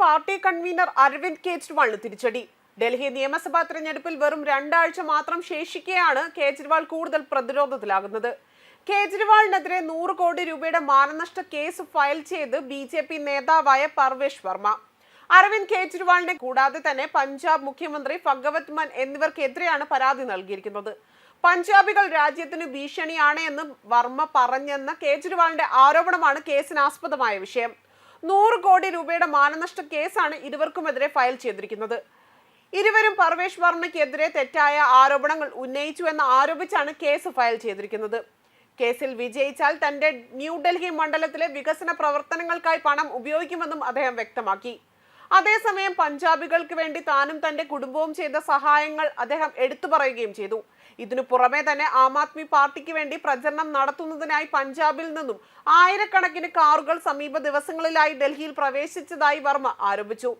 Party convener Aravind കെജ്രിവാളിന് തിരിച്ചടി. ഡൽഹി നിയമസഭാ തെരഞ്ഞെടുപ്പിൽ വെറും രണ്ടാഴ്ച മാത്രം ശേഷിക്കെയാണ് കേജ്രിവാൾ കൂടുതൽ പ്രതിരോധത്തിലാകുന്നത്. കേജ്രിവാളിനെതിരെ നൂറ് കോടി രൂപയുടെ മാനനഷ്ട കേസ് ഫയൽ ചെയ്ത് ബി ജെ പി നേതാവായ പർവേഷ് വർമ്മ. അരവിന്ദ് കെജ്രിവാളിനെ കൂടാതെ തന്നെ പഞ്ചാബ് മുഖ്യമന്ത്രി ഭഗവത് മാൻ എന്നിവർക്കെതിരെയാണ് പരാതി നൽകിയിരിക്കുന്നത്. പഞ്ചാബികൾ രാജ്യത്തിന് ഭീഷണിയാണ് എന്ന് വർമ്മ പറഞ്ഞെന്ന കേജ്രിവാളിന്റെ ആരോപണമാണ് കേസിനാസ്പദമായ വിഷയം. നൂറ് കോടി രൂപയുടെ മാനനഷ്ട കേസാണ് ഇരുവർക്കുമെതിരെ ഫയൽ ചെയ്തിരിക്കുന്നത്. ഇരുവരും പർവേഷ് വർമ്മയ്ക്കെതിരെ തെറ്റായ ആരോപണങ്ങൾ ഉന്നയിച്ചു എന്ന് ആരോപിച്ചാണ് കേസ് ഫയൽ ചെയ്തിരിക്കുന്നത്. കേസിൽ വിജയിച്ചാൽ തന്റെ ന്യൂഡൽഹി മണ്ഡലത്തിലെ വികസന പ്രവർത്തനങ്ങൾക്കായി പണം ഉപയോഗിക്കുമെന്നും അദ്ദേഹം വ്യക്തമാക്കി. അതേസമയം പഞ്ചാബികൾക്ക് വേണ്ടി താനും തന്റെ കുടുംബവും ചെയ്ത സഹായങ്ങൾ അദ്ദേഹം എടുത്തു പറയുകയും ചെയ്തു. ഇതിനു പുറമെ തന്നെ ആം ആദ്മി പാർട്ടിക്ക് വേണ്ടി പ്രചരണം നടത്തുന്നതിനായി പഞ്ചാബിൽ നിന്നും ആയിരക്കണക്കിന് കാറുകൾ സമീപ ദിവസങ്ങളിലായി ഡൽഹിയിൽ പ്രവേശിച്ചതായി വർമ്മ ആരോപിച്ചു.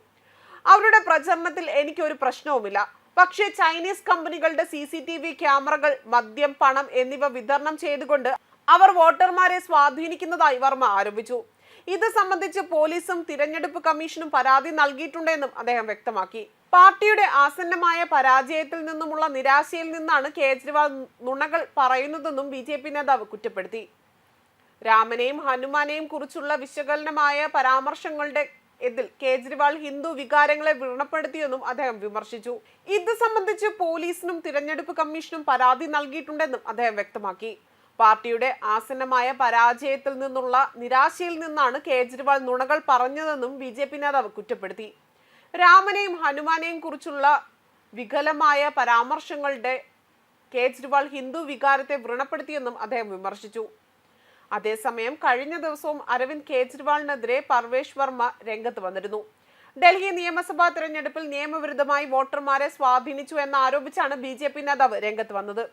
അവരുടെ പ്രചരണത്തിൽ എനിക്കൊരു പ്രശ്നവുമില്ല. പക്ഷേ ചൈനീസ് കമ്പനികളുടെ സി സി ടി വി ക്യാമറകൾ മദ്യം പണം എന്നിവ വിതരണം ചെയ്തുകൊണ്ട് അവർ വോട്ടർമാരെ സ്വാധീനിക്കുന്നതായി വർമ്മ ആരോപിച്ചു. ഇത് സംബന്ധിച്ച് പോലീസും തിരഞ്ഞെടുപ്പ് കമ്മീഷനും പരാതി നൽകിയിട്ടുണ്ടെന്നും അദ്ദേഹം വ്യക്തമാക്കി. പാർട്ടിയുടെ ആസന്നമായ പരാജയത്തിൽ നിന്നുമുള്ള നിരാശയിൽ നിന്നാണ് കേജ്രിവാൾ നുണകൾ പറയുന്നതെന്നും ബി നേതാവ് കുറ്റപ്പെടുത്തി. രാമനെയും ഹനുമാനെയും കുറിച്ചുള്ള വിശകലനമായ പരാമർശങ്ങളുടെ ഇതിൽ കേജ്രിവാൾ ഹിന്ദു വികാരങ്ങളെ വ്രണപ്പെടുത്തിയെന്നും അദ്ദേഹം വിമർശിച്ചു. ഇത് സംബന്ധിച്ച് പോലീസിനും തിരഞ്ഞെടുപ്പ് കമ്മീഷനും പരാതി നൽകിയിട്ടുണ്ടെന്നും അദ്ദേഹം വ്യക്തമാക്കി. പാർട്ടിയുടെ ആസന്നമായ പരാജയത്തിൽ നിന്നുള്ള നിരാശയിൽ നിന്നാണ് കേജ്രിവാൾ നുണകൾ പറഞ്ഞതെന്നും ബി ജെ പി നേതാവ് കുറ്റപ്പെടുത്തി. രാമനെയും ഹനുമാനെയും കുറിച്ചുള്ള വികലമായ പരാമർശങ്ങളുടെ കേജ്രിവാൾ ഹിന്ദു വികാരത്തെ വ്രണപ്പെടുത്തിയെന്നും അദ്ദേഹം വിമർശിച്ചു. അതേസമയം കഴിഞ്ഞ ദിവസവും അരവിന്ദ് കേജ്രിവാളിനെതിരെ പർവേഷ് വർമ്മ രംഗത്ത് വന്നിരുന്നു. ഡൽഹി നിയമസഭാ തെരഞ്ഞെടുപ്പിൽ നിയമവിരുദ്ധമായി വോട്ടർമാരെ സ്വാധീനിച്ചു എന്ന് ആരോപിച്ചാണ് ബി ജെ പി നേതാവ് രംഗത്ത് വന്നത്.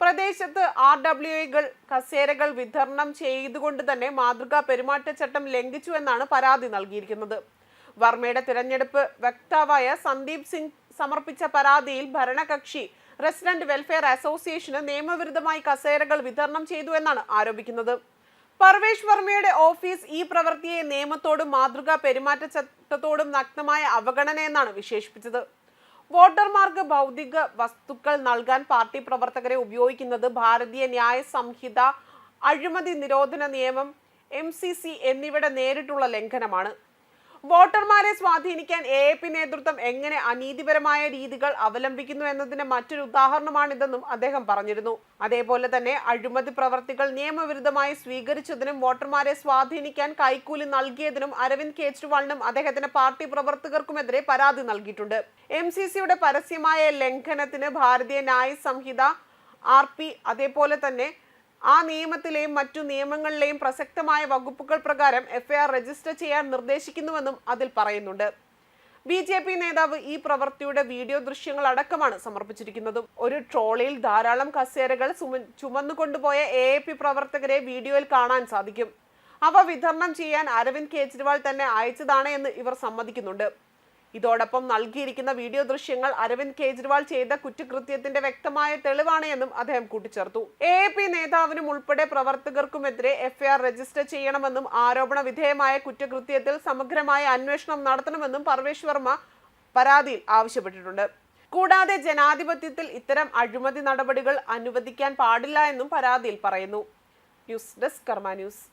പ്രദേശത്ത് ആർ ഡബ്ല്യു ഐകൾ കസേരകൾ വിതരണം ചെയ്തുകൊണ്ട് തന്നെ മാതൃകാ പെരുമാറ്റച്ചട്ടം ലംഘിച്ചു എന്നാണ് പരാതി നൽകിയിരിക്കുന്നത്. വർമ്മയുടെ തിരഞ്ഞെടുപ്പ് വക്താവായ സന്ദീപ് സിംഗ് സമർപ്പിച്ച പരാതിയിൽ ഭരണകക്ഷി റെസിഡന്റ് വെൽഫെയർ അസോസിയേഷന് നിയമവിരുദ്ധമായി കസേരകൾ വിതരണം ചെയ്തു എന്നാണ് ആരോപിക്കുന്നത്. പർവേഷ് വർമ്മയുടെ ഓഫീസ് ഈ പ്രവൃത്തിയെ നിയമത്തോടും മാതൃകാ പെരുമാറ്റച്ചട്ടത്തോടും നഗ്നമായ അവഗണന എന്നാണ് വിശേഷിപ്പിച്ചത്. വോട്ടർമാർക്ക് ഭൗതിക വസ്തുക്കൾ നൽകാൻ പാർട്ടി പ്രവർത്തകരെ ഉപയോഗിക്കുന്നത് ഭാരതീയ ന്യായ സംഹിത അഴിമതി നിരോധന നിയമം എം സി സി എന്നിവയുടെ നേരിട്ടുള്ള ലംഘനമാണ്. വോട്ടർമാരെ സ്വാധീനിക്കാൻ എ എ പി നേതൃത്വം എങ്ങനെ അനീതിപരമായ രീതികൾ അവലംബിക്കുന്നു എന്നതിന് മറ്റൊരു ഉദാഹരണമാണിതെന്നും അദ്ദേഹം പറഞ്ഞിരുന്നു. അതേപോലെ തന്നെ അഴിമതി പ്രവർത്തികൾ നിയമവിരുദ്ധമായി സ്വീകരിച്ചതിനും വോട്ടർമാരെ സ്വാധീനിക്കാൻ കൈക്കൂലി നൽകിയതിനും അരവിന്ദ് കെജ്രിവാളിനും അദ്ദേഹത്തിന്റെ പാർട്ടി പ്രവർത്തകർക്കുമെതിരെ പരാതി നൽകിയിട്ടുണ്ട്. എം സി സിയുടെ പരസ്യമായ ലംഘനത്തിന് ഭാരതീയ ന്യായ സംഹിത ആർ പി അതേപോലെ തന്നെ ആ നിയമത്തിലെയും മറ്റു നിയമങ്ങളിലെയും പ്രസക്തമായ വകുപ്പുകൾ പ്രകാരം എഫ്ഐആർ രജിസ്റ്റർ ചെയ്യാൻ നിർദ്ദേശിക്കുന്നുവെന്നും അതിൽ പറയുന്നുണ്ട്. ബി ജെ പി നേതാവ് ഈ പ്രവൃത്തിയുടെ വീഡിയോ ദൃശ്യങ്ങൾ അടക്കമാണ് സമർപ്പിച്ചിരിക്കുന്നതും. ഒരു ട്രോളിയിൽ ധാരാളം കസേരകൾ ചുമന്നുകൊണ്ടുപോയ എ എ പി പ്രവർത്തകരെ വീഡിയോയിൽ കാണാൻ സാധിക്കും. അവ വിതരണം ചെയ്യാൻ അരവിന്ദ് കെജ്രിവാൾ തന്നെ അയച്ചതാണ് എന്ന് ഇവർ സമ്മതിക്കുന്നുണ്ട്. ഇതോടൊപ്പം നൽകിയിരിക്കുന്ന വീഡിയോ ദൃശ്യങ്ങൾ അരവിന്ദ് കെജ്രിവാൾ ചെയ്ത കുറ്റകൃത്യത്തിന്റെ വ്യക്തമായ തെളിവാണ് എന്നും അദ്ദേഹം കൂട്ടിച്ചേർത്തു. എ പി നേതാവിനും ഉൾപ്പെടെ പ്രവർത്തകർക്കുമെതിരെ എഫ്ഐആർ രജിസ്റ്റർ ചെയ്യണമെന്നും ആരോപണ വിധേയമായ കുറ്റകൃത്യത്തിൽ സമഗ്രമായ അന്വേഷണം നടത്തണമെന്നും പർവേഷ് വർമ്മ പരാതിയിൽ ആവശ്യപ്പെട്ടിട്ടുണ്ട്. കൂടാതെ ജനാധിപത്യത്തിൽ ഇത്തരം അഴിമതി നടപടികൾ അനുവദിക്കാൻ പാടില്ല എന്നും പരാതിയിൽ പറയുന്നു. News desk Karma news.